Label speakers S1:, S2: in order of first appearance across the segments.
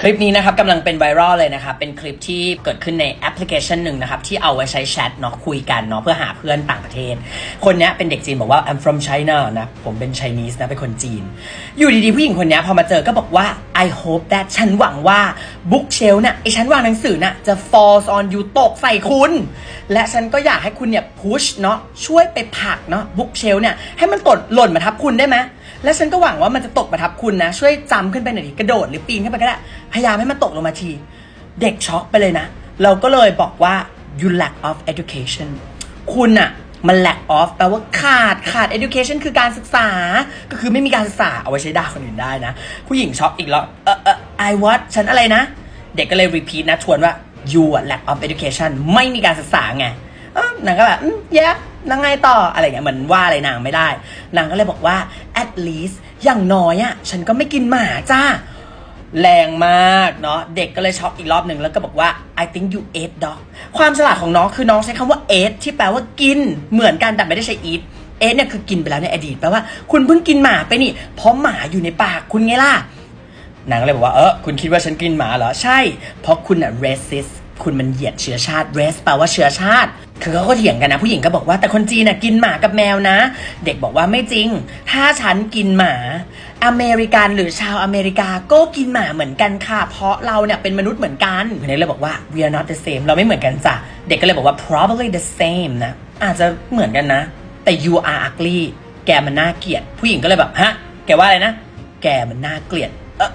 S1: คลิปนี้นะครับกำลังเป็นไวรัลเลยนะครับ เป็นคลิปที่เกิดขึ้นในแอปพลิเคชันหนึ่งนะครับ ที่เอาไว้ใช้แชทเนาะคุยกันเนาะเพื่อหาเพื่อนต่างประเทศ คนนี้เป็นเด็กจีนบอกว่า I'm from China นะผมเป็น Chinese นะเป็นคนจีน อยู่ดีๆ ผู้หญิงคนนี้พอมาเจอก็บอกว่า I hope that ฉันหวังว่า bookshelf น่ะไอฉันวางหนังสือน่ะจะ fall on you ตกใส่คุณ และฉันก็อยากให้คุณเนี่ย push เนาะช่วยไปผลักเนาะ bookshelf เนี่ยให้มันตกหล่นมาทับคุณได้ไหมและฉันก็หวังว่ามันจะตกมาทับคุณนะช่วยจำขึ้นไปหน่อยดิกระโดดหรือปีนขึ้นไปก็ได้ พยายามให้มันตกลงมาที เด็กช็อกไปเลยนะ เราก็เลยบอกว่า you lack of education คุณอะมัน lack of แปลว่าขาดขาด education คือการศึกษา ก็คือไม่มีการศึกษา เอาไว้ใช้ด่าคนอื่นได้นะ ผู้หญิงช็อกอีกแล้วเออเออ I what ฉันอะไรนะ เด็กก็เลย repeat นะทวนว่า you lack of education ไม่มีการศึกษาไงนางก็แบบอืมแย่นางไงต่ออะไรอย่างเงี้ยเหมือนว่าอะไรนางไม่ได้ นางก็เลยบอกว่า at least อย่างน้อยอะ่ะ ฉันก็ไม่กินหมาจ้า แรงมากเนาะเด็กก็เลยช็อกอีกรอบหนึ่งแล้วก็บอกว่า I think you ate dog ความฉลาดของน้องคือน้องใช้คำว่า ate ที่แปลว่ากินเหมือนกันแต่ไม่ได้ใช้ eat ate เนี่ยคือกินไปแล้วในอดีตแปลว่าคุณเพิ่งกินหมาไปนี่ เพราะหมาอยู่ในปากคุณไงล่ะนางก็เลยบอกว่าเออคุณคิดว่าฉันกินหมาเหรอ ใช่ เพราะคุณอะ racist คุณมันเหยียดเชื้อชาติ race แปลว่าเชื้อชาติ คือเขาก็เถียงกันนะผู้หญิงก็บอกว่าแต่คนจีนน่ะกินหมากับแมวนะ เด็กบอกว่าไม่จริง ถ้าฉันกินหมา อเมริกันหรือชาวอเมริกาก็กินหมาเหมือนกันค่ะ เพราะเราเนี่ยเป็นมนุษย์เหมือนกันคนนี้เลยบอกว่า we are not the same เราไม่เหมือนกันจ้ะเด็กก็เลยบอกว่า probably the same นะอาจจะเหมือนกันนะ แต่ you are ugly แกมันน่าเกลียด ผู้หญิงก็เลยแบบฮะแกว่าอะไรนะ แกมันน่าเกลียดเออ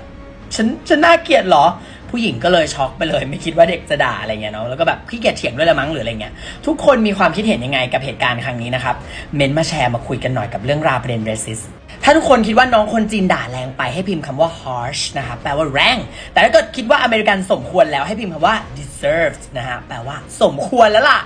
S1: ฉันฉันน่าเกลียดเหรอ ผู้หญิงก็เลยช็อกไปเลย ไม่คิดว่าเด็กจะด่าอะไรเงี้ยเนาะแล้วก็แบบขี้เกียจเถียงด้วยละมั้งหรืออะไรเงี้ยทุกคนมีความคิดเห็นยังไงกับเหตุการณ์ครั้งนี้นะครับเมนมาแชร์มาคุยกันหน่อยกับเรื่องราวประเด็นเรสิสถ้าทุกคนคิดว่าน้องคนจีนด่าแรงไปให้พิมพ์คำว่า harsh นะครับแปลว่าแรงแต่ถ้าเกิดคิดว่าอเมริกันสมควรแล้วให้พิมพ์คำว่า deserved นะฮะแปลว่าสมควรแล้วล่ะ